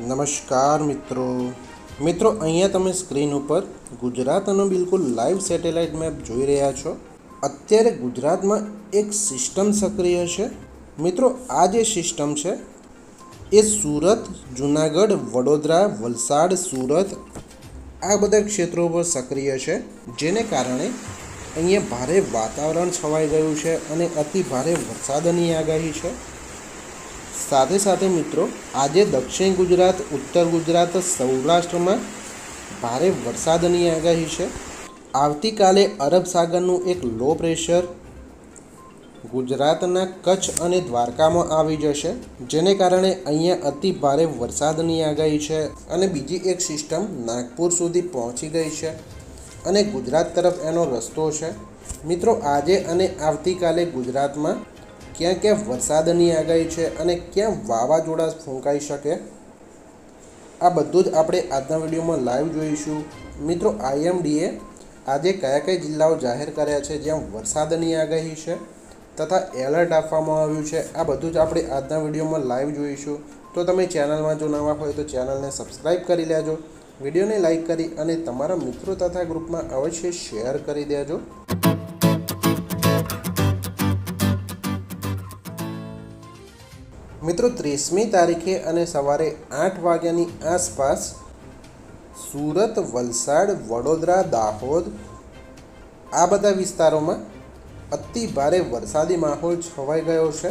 નમસ્કાર મિત્રો. મિત્રો, અહીંયા તમે સ્ક્રીન ઉપર ગુજરાતનો બિલકુલ લાઈવ સેટેલાઇટ મેપ જોઈ રહ્યા છો. અત્યારે ગુજરાતમાં એક સિસ્ટમ સક્રિય છે. મિત્રો, આ જે સિસ્ટમ છે, એ સુરત, જુનાગઢ, વડોદરા, વલસાડ, સુરત, આ બધા ક્ષેત્રો પર સક્રિય છે. જેને કારણે અહીંયા ભારે વાતાવરણ છવાઈ ગયું છે અને અતિ ભારે વરસાદની આગાહી છે. સાથે સાથે મિત્રો, આજે દક્ષિણ ગુજરાત, ઉત્તર ગુજરાત, સૌરાષ્ટ્રમાં ભારે વરસાદની આગાહી છે. આવતીકાલે અરબ સાગરનું એક લો પ્રેશર ગુજરાતના કચ્છ અને દ્વારકામાં આવી જશે, જેને કારણે અહીંયા અતિ ભારે વરસાદની આગાહી છે અને બીજી એક સિસ્ટમ નાગપુર સુધી પહોંચી ગઈ છે અને ગુજરાત તરફ એનો રસ્તો છે. મિત્રો, આજે અને આવતીકાલે ગુજરાતમાં ક્યાં ક્યાં વરસાદની આગાહી છે અને ક્યાં વાવાઝોડા ફૂંકાઈ શકે? આ બધું જ આપણે આજના વિડીયોમાં લાઈવ જોઈશું. મિત્રો આઈએમડીએ આજે કયા કયા જિલ્લાઓ જાહેર કર્યા છે, જ્યાં વરસાદની આગાહી છે તથા એલર્ટ આપવામાં આવ્યું છે, આ બધું જ આપણે આજના વિડીયોમાં લાઈવ જોઈશું. તો તમે ચેનલમાં જો નવા હોય તો ચેનલને સબસ્ક્રાઈબ કરી લેજો, વિડીયોને લાઈક કરી અને તમારા મિત્રો તથા ગ્રુપમાં અવશ્ય શેર કરી દેજો. મિત્રો, ત્રીસમી તારીખે અને સવારે આઠ વાગ્યાની આસપાસ સુરત, વલસાડ, વડોદરા, દાહોદ, આ બધા વિસ્તારોમાં અતિ ભારે વરસાદી માહોલ છવાઈ ગયો છે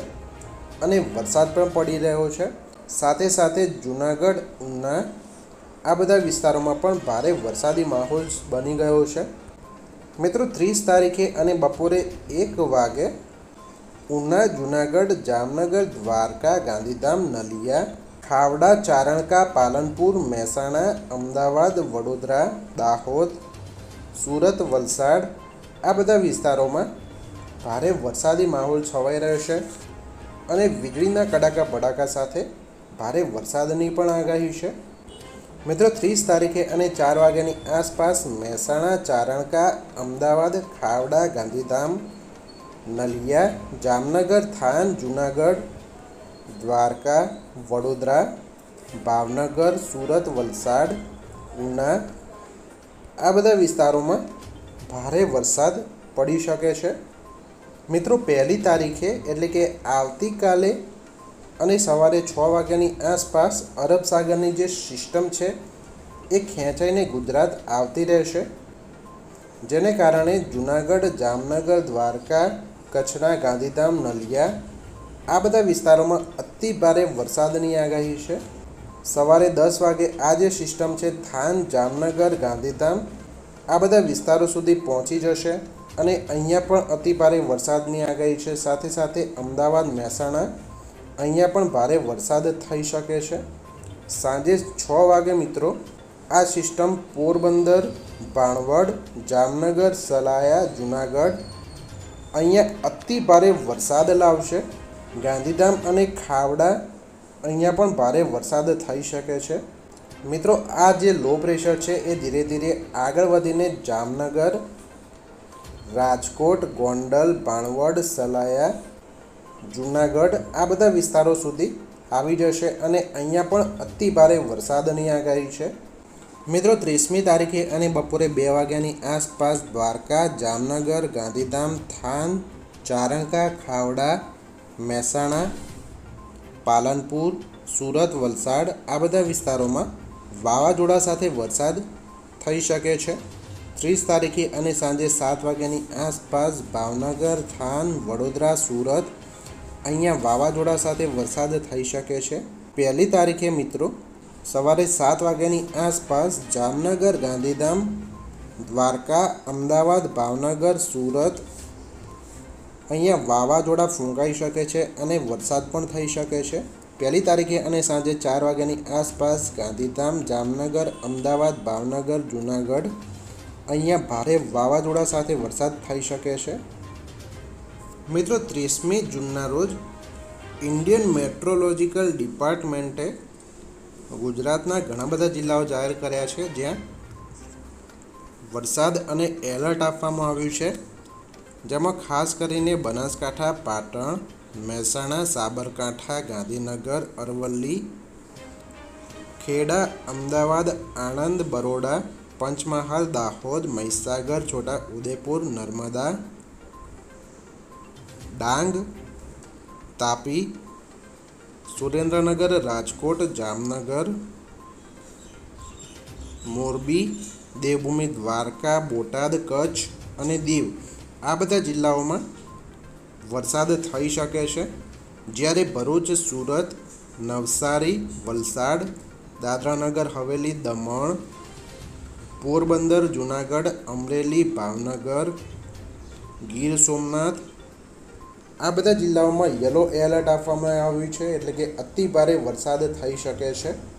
અને વરસાદ પણ પડી રહ્યો છે. સાથે સાથે જુનાગઢ, ઉના, આ બધા વિસ્તારોમાં પણ ભારે વરસાદી માહોલ બની ગયો છે. મિત્રો, ત્રીસ તારીખે અને બપોરે એક વાગે ઉના, જુનાગઢ, જામનગર, દ્વારકા, ગાંધીધામ, નલિયા, ખાવડા, ચારણકા, પાલનપુર, મહેસાણા, અમદાવાદ, વડોદરા, દાહોદ, સુરત, વલસાડ આ બધા વિસ્તારોમાં ભારે વરસાદી માહોલ છવાઈ રહ્યો છે અને વીજળીના કડાકા ભડાકા સાથે ભારે વરસાદની પણ આગાહી છે. મિત્રો, ત્રીસ તારીખે અને ચાર વાગ્યાની આસપાસ મહેસાણા, ચારણકા, અમદાવાદ, ખાવડા, ગાંધીધામ નલિયા, જામનગર, થાન, જુનાગઢ, દ્વારકા, વડોદરા, ભાવનગર, સુરત, વલસાડ, ઉના. આ બધા વિસ્તારોમાં ભારે વરસાદ પડી શકે છે. મિત્રો, પહેલી તારીખે એટલે કે આવતીકાલે અને સવારે છ વાગ્યાની આસપાસ અરબ સાગરની જે સિસ્ટમ છે, એ ખેંચાઈને ગુજરાત આવતી રહેશે. જેને કારણે જુનાગઢ, જામનગર, દ્વારકા કચ્છના ગાંધીધામ, નલિયા આ બધા વિસ્તારોમાં અતિ ભારે વરસાદની આગાહી છે. સવારે દસ વાગે આ જે સિસ્ટમ છે, થાન, જામનગર, ગાંધીધામ, આ બધા વિસ્તારો સુધી પહોંચી જશે અને અહીંયા પણ અતિ ભારે વરસાદની આગાહી છે. સાથે સાથે અમદાવાદ, મહેસાણા અહીંયા પણ ભારે વરસાદ થઈ શકે છે. સાંજે છ વાગે મિત્રો આ સિસ્ટમ પોરબંદર, ભાણવડ, જામનગર, સલાયા, જુનાગઢ અહીંયા અતિ ભારે વરસાદ લાવશે. ગાંધીધામ અને ખાવડા અહીંયા પણ ભારે વરસાદ થઈ શકે છે. મિત્રો, આ જે લો પ્રેશર છે એ ધીરે ધીરે આગળ વધીને જામનગર, રાજકોટ, ગોંડલ, ભાણવડ, સલાયા, જુનાગઢ આ બધા વિસ્તારો સુધી આવી જશે અને અહીંયા પણ અતિ ભારે વરસાદની આગાહી છે. મિત્રો, ત્રીસમી તારીખે અને બપોરે બે વાગ્યાની આસપાસ દ્વારકા, જામનગર, ગાંધીધામ, થાન ચારણકા ખાવડા, મહેસાણા, પાલનપુર, સુરત, વલસાડ આ બધા વિસ્તારોમાં વાવાઝોડા સાથે વરસાદ થઈ શકે છે. ત્રીસ તારીખે અને સાંજે સાત વાગ્યાની આસપાસ ભાવનગર, થાન, વડોદરા, સુરત અહીંયા વાવાઝોડા સાથે વરસાદ થઈ શકે છે. પહેલી તારીખે મિત્રો સવારે સાત વાગ્યાની આસપાસ જામનગર, ગાંધીધામ, દ્વારકા, અમદાવાદ, ભાવનગર, સુરત અહીંયા વાવાઝોડા ફૂંકાઈ શકે છે અને વરસાદ પણ થઈ શકે છે. પહેલી તારીખે અને સાંજે ચાર વાગ્યાની આસપાસ ગાંધીધામ, જામનગર, અમદાવાદ, ભાવનગર, જુનાગઢ અહીંયા ભારે વાવાઝોડા સાથે વરસાદ થઈ શકે છે. મિત્રો, ત્રીસમી જૂનના રોજ ઇન્ડિયન મેટ્રોલોજીકલ ડિપાર્ટમેન્ટે ગુજરાતના ઘણા બધા જિલ્લાઓ જાહેર કર્યા છે, જ્યાં વરસાદ અને એલર્ટ આપવામાં આવ્યું છે. જેમાં ખાસ કરીને બનાસકાંઠા, પાટણ, મહેસાણા, સાબરકાંઠા, ગાંધીનગર, અરવલ્લી, ખેડા, અમદાવાદ, આણંદ, બરોડા, પંચમહાલ, દાહોદ, મહીસાગર છોટા ઉદેપુર નર્મદા, ડાંગ, તાપી સુરેન્દ્રનગર, રાજકોટ, જામનગર, મોરબી, દેવભૂમિ, દ્વારકા, બોટાદ, કચ્છ અને દીવ. આ બધા જિલ્લાઓમાં વરસાદ થઈ શકે છે. જ્યારે ભરૂચ, સુરત, નવસારી, વલસાડ, દાદરાનગર, હવેલી, દમણ, પોરબંદર, જુનાગઢ, અમરેલી, ભાવનગર, ગીર સોમનાથ આ બધા જિલ્લાઓમાં યલો એલર્ટ આપવામાં આવ્યું છે, એટલે કે અતિ ભારે વરસાદ થઈ શકે છે.